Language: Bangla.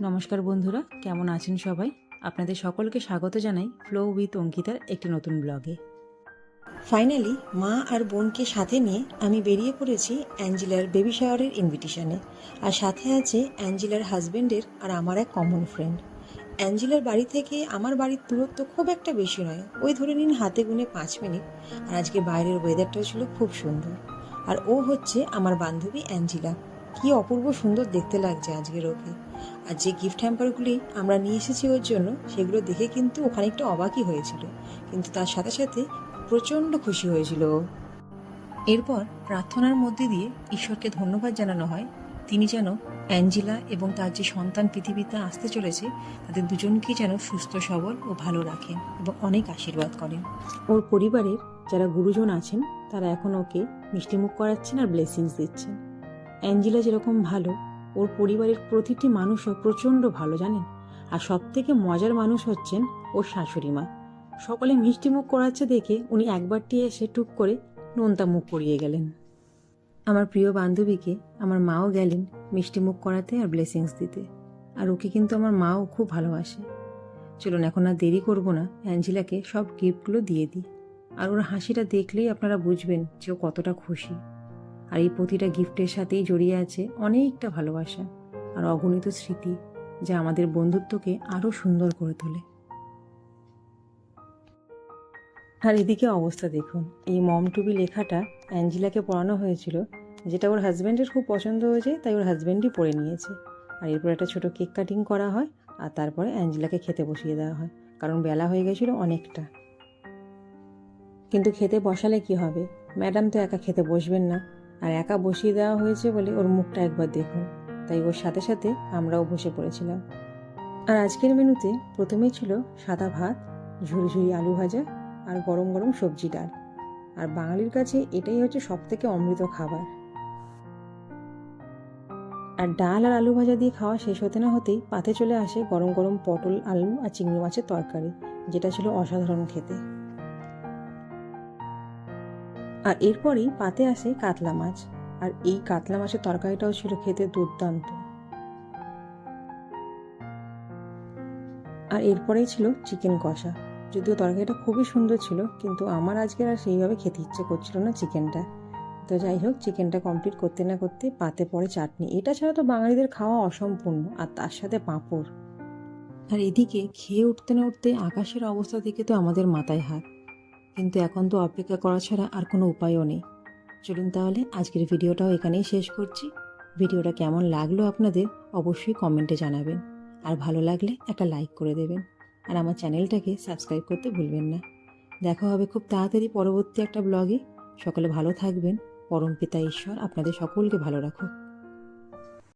নমস্কার বন্ধুরা, কেমন আছেন সবাই? আপনাদের সকলকে স্বাগত জানাই ফ্লো উইথ অঙ্কিতার একটি নতুন ব্লগে। ফাইনালি মা আর বোনকে সাথে নিয়ে আমি বেরিয়ে পড়েছি অ্যাঞ্জেলার বেবি শাওয়ারের ইনভিটেশনে আর সাথে আছে অ্যাঞ্জেলার হাজবেন্ডের আর আমার এক কমন ফ্রেন্ড অ্যাঞ্জেলার বাড়ি থেকে আমার বাড়ির দূরত্ব খুব একটা বেশি নয়, ওই ধরে নিন হাতে গুনে পাঁচ মিনিট। আর আজকে বাইরের ওয়েদারটাও ছিল খুব সুন্দর। আর ও হচ্ছে আমার বান্ধবী অ্যাঞ্জেলা। কি অপূর্ব সুন্দর দেখতে লাগছে আজকের ওকে আর যে গিফট হ্যাম্পারগুলি আমরা নিয়ে এসেছি ওর জন্য, সেগুলো দেখে কিন্তু ও খানিকটা অবাকই হয়েছিল। কিন্তু তার সাথে সাথে প্রচণ্ড খুশি হয়েছিল ও। এরপর প্রার্থনার মধ্যে দিয়ে ঈশ্বরকে ধন্যবাদ জানানো হয়। তিনি যেন অ্যাঞ্জেলা এবং তার যে সন্তান পৃথিবীতে আসতে চলেছে, তাদের দুজনকেই যেন সুস্থ, সবল ও ভালো রাখেন এবং অনেক আশীর্বাদ করেন। ওর পরিবারের যারা গুরুজন আছেন, তারা এখন ওকে মিষ্টিমুখ করাচ্ছেন আর ব্লেসিংস দিচ্ছেন। অ্যাঞ্জেলা যেরকম ভালো, ওর পরিবারের প্রতিটি মানুষও প্রচণ্ড ভালো, জানেন? আর সব থেকে মজার মানুষ হচ্ছেন ওর শাশুড়ি মা। সকলে মিষ্টি মুখ করাচ্ছে দেখে উনি একবারটি এসে টুক করে নোনতা মুখ করিয়ে গেলেন। আমার প্রিয় বান্ধবীকে আমার মাও গেলেন মিষ্টি মুখ করাতে আর ব্লেসিংস দিতে। আর ওকে কিন্তু আমার মাও খুব ভালোবাসে। চলুন, এখন আর দেরি করব না, অ্যাঞ্জেলাকে সব গিফটগুলো দিয়ে দিই। আর ওর হাসিটা দেখলেই আপনারা বুঝবেন যে ও কতটা খুশি। আর এই প্রতিটা গিফটের সাথেই জড়িয়ে আছে অনেকটা ভালোবাসা আর অগণিত স্মৃতি যা আমাদের বন্ধুত্বকে আরও সুন্দর করে তোলে। আর এদিকে অবস্থা দেখুন, এই মম টুবি লেখাটা অ্যাঞ্জেলাকে পড়ানো হয়েছিল, যেটা ওর হাজব্যান্ডের খুব পছন্দ হয়েছে, তাই ওর হাজব্যান্ডই পড়ে নিয়েছে। আর এরপর একটা ছোট কেক কাটিং করা হয় আর তারপরে অ্যাঞ্জেলাকে খেতে বসিয়ে দেওয়া হয়, কারণ বেলা হয়ে গেছিল অনেকটা। কিন্তু খেতে বসালে কি হবে? ম্যাডাম তো একা খেতে বসবেন না। আর একা বসিয়ে দেওয়া হয়েছে বলে ওর মুখটা একবার দেখুন। তাই ওর সাথে সাথে আমরাও বসে পড়েছিলাম। আর আজকের মেনুতে প্রথমেই ছিল সাদা ভাত ঝুরি ঝুড়ি আলু ভাজা আর গরম গরম সবজি ডাল। আর বাঙালির কাছে এটাই হচ্ছে সব থেকে অমৃত খাবার। আর ডাল আর আলু ভাজা দিয়ে খাওয়া শেষ হতে না হতেই পাতে চলে আসে গরম গরম পটল, আলু আর চিংড়ি মাছের তরকারি, যেটা ছিল অসাধারণ খেতে। আর এরপরেই পাতে আসে কাতলা মাছ। আর এই কাতলা মাছের তরকারিটাও ছিল খেতে দুর্দান্ত। আর এরপরেই ছিল চিকেন কষা। যদিও তরকারিটা খুবই সুন্দর ছিল, কিন্তু আমার আজকে আর সেইভাবে খেতে ইচ্ছে করছিল না চিকেনটা। তো যাই হোক, চিকেনটা কমপ্লিট করতে না করতে পাতে পড়ে চাটনি। এটা ছাড়া তো বাঙালিদের খাওয়া অসম্পূর্ণ, আর তার সাথে পাঁপড়। আর এদিকে খেয়ে উঠতে না উঠতে আকাশের অবস্থা দেখে তো আমাদের মাথায় হাত। কিন্তু এখন তো অপেক্ষা করা ছাড়া আর কোনো উপায়ও নেই। চলুন তাহলে আজকের ভিডিওটাও এখানেই শেষ করছি। ভিডিওটা কেমন লাগল আপনাদের অবশ্যই কমেন্টে জানাবেন। আর ভালো লাগলে একটা লাইক করে দেবেন। আর আমার চ্যানেলটাকে সাবস্ক্রাইব করতে ভুলবেন না। দেখা হবে খুব তাড়াতাড়ি পরবর্তী একটা ব্লগে। সকলে ভালো থাকবেন। পরমপিতা ঈশ্বর আপনাদের সকলকে ভালো রাখুক।